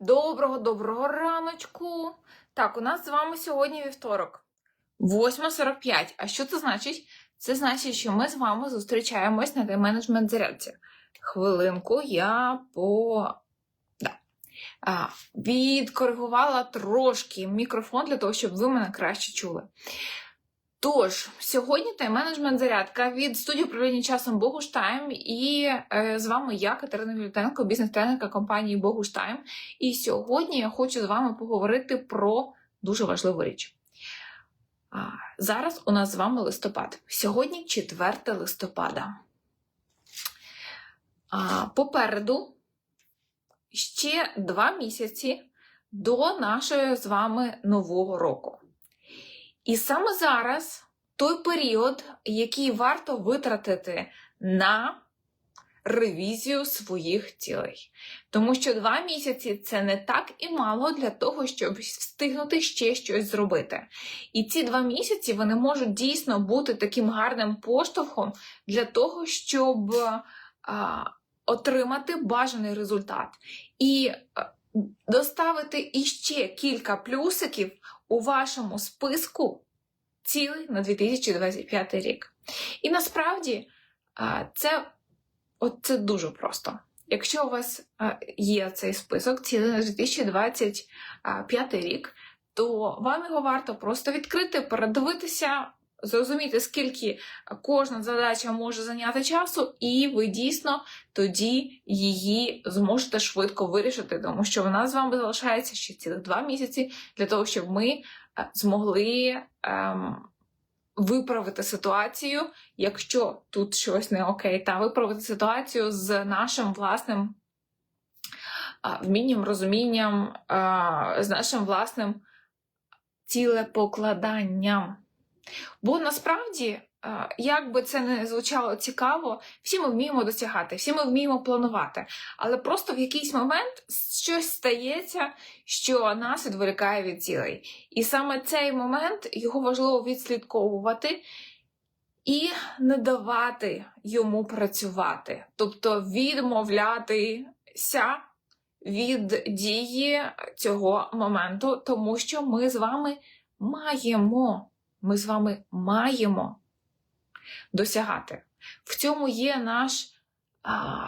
Доброго доброго раночку. Так, у нас з вами сьогодні вівторок. 8.45. А що це значить? Це значить, що ми з вами зустрічаємось на тайм-менеджмент зарядці. Хвилинку я по. Да. А, відкоригувала трошки мікрофон для того, щоб ви мене краще чули. Тож, сьогодні тайм-менеджмент зарядка від студії управління часом Богуштайм. І е, з вами я, Катерина Вілютенко, бізнес-тренерка компанії Богуштайм. І сьогодні я хочу з вами поговорити про дуже важливу річ. А, зараз у нас з вами листопад. Сьогодні 4 листопада. А, попереду ще два місяці до нашого з вами нового року. І саме зараз той період, який варто витратити на ревізію своїх цілей. Тому що два місяці це не так і мало для того, щоб встигнути ще щось зробити. І ці два місяці вони можуть дійсно бути таким гарним поштовхом для того, щоб а, отримати бажаний результат. І доставити іще кілька плюсиків у вашому списку цілей на 2025 рік. І насправді це, от це дуже просто. Якщо у вас є цей список цілей на 2025 рік, то вам його варто просто відкрити, передивитися, зрозуміти, скільки кожна задача може зайняти часу, і ви дійсно тоді її зможете швидко вирішити, тому що в нас з вами залишається ще цілих два місяці для того, щоб ми е, змогли ем, виправити ситуацію, якщо тут щось не окей, та виправити ситуацію з нашим власним вмінням, розумінням, з нашим власним цілепокладанням. Бо насправді, як би це не звучало цікаво, всі ми вміємо досягати, всі ми вміємо планувати. Але просто в якийсь момент щось стається, що нас відволікає від цілей. І саме цей момент його важливо відслідковувати і не давати йому працювати, тобто відмовлятися від дії цього моменту, тому що ми з вами маємо, ми з вами маємо досягати. В цьому є наш. А,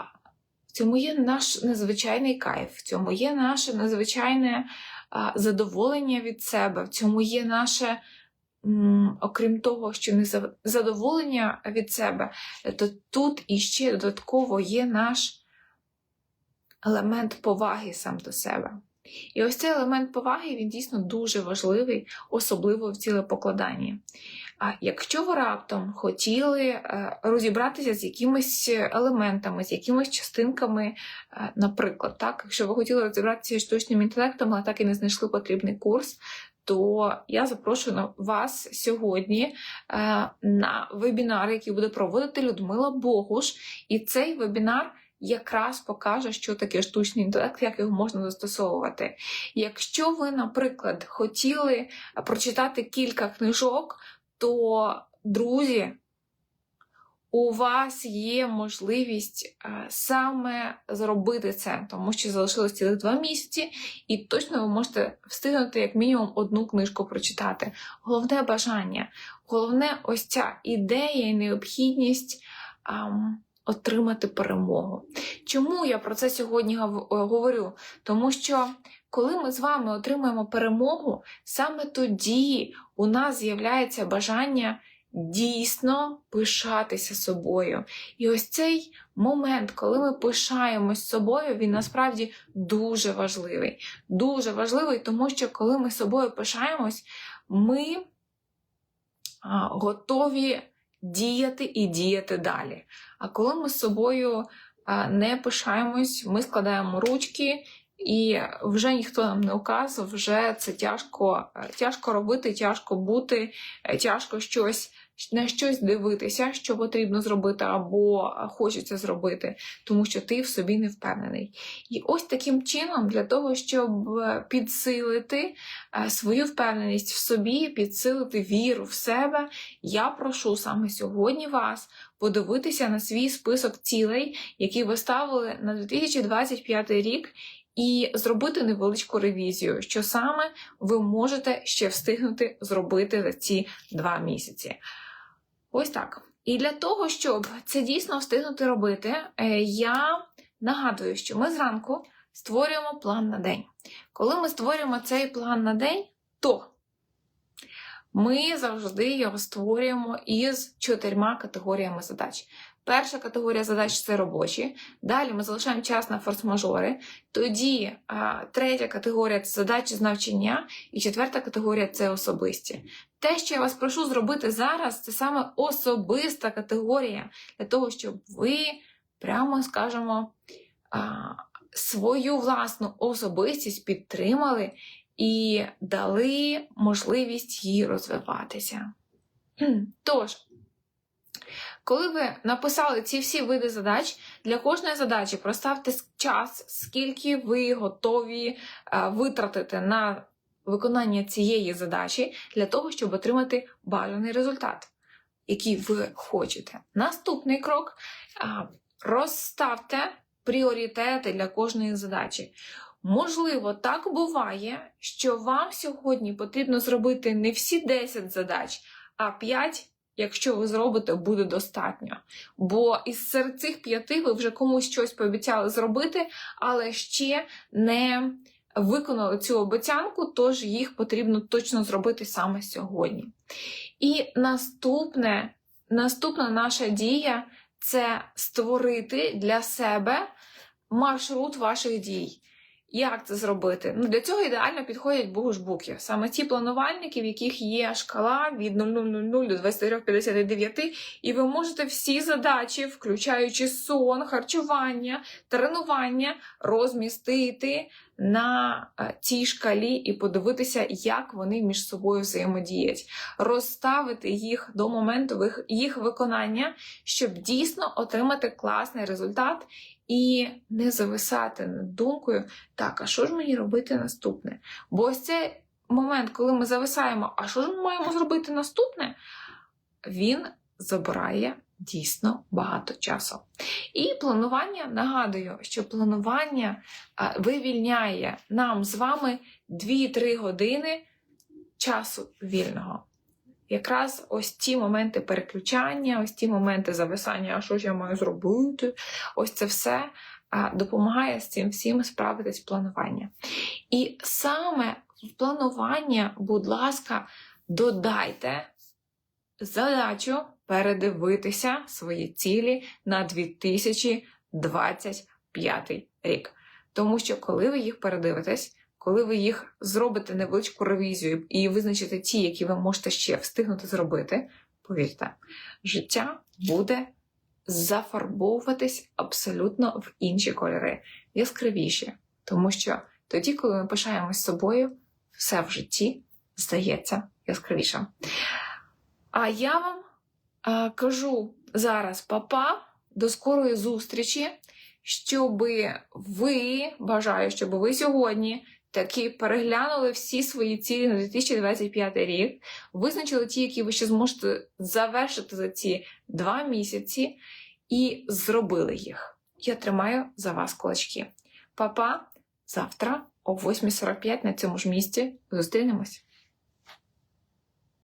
в цьому є наш незвичайний кайф, в цьому є наше незвичайне а, задоволення від себе, в цьому є наше, окрім того, що не задоволення від себе, то тут іще додатково є наш елемент поваги сам до себе. І ось цей елемент поваги він дійсно дуже важливий, особливо в цілепокладанні. А якщо ви раптом хотіли е, розібратися з якимись елементами, з якимись частинками, е, наприклад, так, якщо ви хотіли розібратися з штучним інтелектом, але так і не знайшли потрібний курс, то я запрошую вас сьогодні е, на вебінар, який буде проводити Людмила Богуш. І цей вебінар якраз покаже, що таке штучний інтелект, як його можна застосовувати. Якщо ви, наприклад, хотіли прочитати кілька книжок, то, друзі, у вас є можливість е, саме зробити це, тому що залишилось цілих два місяці, і точно ви можете встигнути як мінімум одну книжку прочитати. Головне бажання, головне ось ця ідея і необхідність. ам, Отримати перемогу. Чому я про це сьогодні е, говорю? Тому що коли ми з вами отримуємо перемогу, саме тоді у нас з'являється бажання дійсно пишатися собою. І ось цей момент, коли ми пишаємось собою, він насправді дуже важливий. Дуже важливий, тому що коли ми собою пишаємось, ми готові діяти і діяти далі. А коли ми з собою не пишаємось, ми складаємо ручки. І вже ніхто нам не указував, вже це тяжко, е, тяжко робити, тяжко бути, е, тяжко щось на щось дивитися, що потрібно зробити, або хочеться зробити, тому що ти в собі не впевнений. І ось таким чином, для того, щоб е, підсилити е, свою впевненість в собі, підсилити віру в себе, я прошу саме сьогодні вас подивитися на свій список цілей, які ви ставили на 2025 рік, і зробити невеличку ревізію, що саме ви можете ще встигнути зробити за ці два місяці. Ось так. І для того, щоб це дійсно встигнути робити, е, я нагадую, що ми зранку створюємо план на день. Коли ми створюємо цей план на день, то ми завжди його створюємо із чотирма категоріями задач. Перша категорія задач це робочі. Далі ми залишаємо час на форс-мажори. Тоді а, третя категорія це задачі з навчання, і четверта категорія це особисті. Те, що я вас прошу зробити зараз, це саме особиста категорія для того, щоб ви прямо скажемо а, свою власну особистість підтримали і дали можливість їй розвиватися. Тож, коли ви написали ці всі види задач, для кожної задачі проставте час, скільки ви готові а, витратити на виконання цієї задачі для того, щоб отримати бажаний результат, який ви хочете. Наступний крок розставте пріоритети для кожної задачі. Можливо, так буває, що вам сьогодні потрібно зробити не всі 10 задач, а 5, якщо ви зробите, буде достатньо. Бо із серед цих п'яти ви вже комусь щось пообіцяли зробити, але ще не виконали цю обіцянку, тож їх потрібно точно зробити саме сьогодні. І наступне, наступна наша дія це створити для себе маршрут ваших дій. Як це зробити? Ну, Для цього ідеально підходять бугушбуки. Саме ті планувальники, в яких є шкала від 0000 до 2359, і ви можете всі задачі, включаючи сон, харчування, тренування, розмістити на е, цій шкалі і подивитися, як вони між собою взаємодіють, розставити їх до моменту їх виконання, щоб дійсно отримати класний результат і не зависати над думкою, так, а що ж мені робити наступне? Бо ось цей момент, коли ми зависаємо, а що ж ми маємо зробити наступне, він забирає дійсно багато часу. І планування, нагадую, що планування вивільняє нам з вами 2-3 години часу вільного. Якраз ось ті моменти переключання, ось ті моменти зависання, а що ж я маю зробити, ось це все допомагає з цим всім справитись планування. І саме в планування, будь ласка, додайте задачу передивитися свої цілі на 2025 рік. Тому що, коли ви їх передивитесь, коли ви їх зробите невеличку ревізію і визначите ті, які ви можете ще встигнути зробити, повірте, життя буде зафарбовуватись абсолютно в інші кольори, яскравіші. Тому що тоді, коли ми пишаємось собою, все в житті здається яскравішим. А я вам кажу зараз папа, до скорої зустрічі, щоб ви бажаю, щоб ви сьогодні таки переглянули всі свої цілі на 2025 рік, визначили ті, які ви ще зможете завершити за ці два місяці, і зробили їх. Я тримаю за вас кулачки. Папа, завтра о 8.45 на цьому ж місці зустрінемось.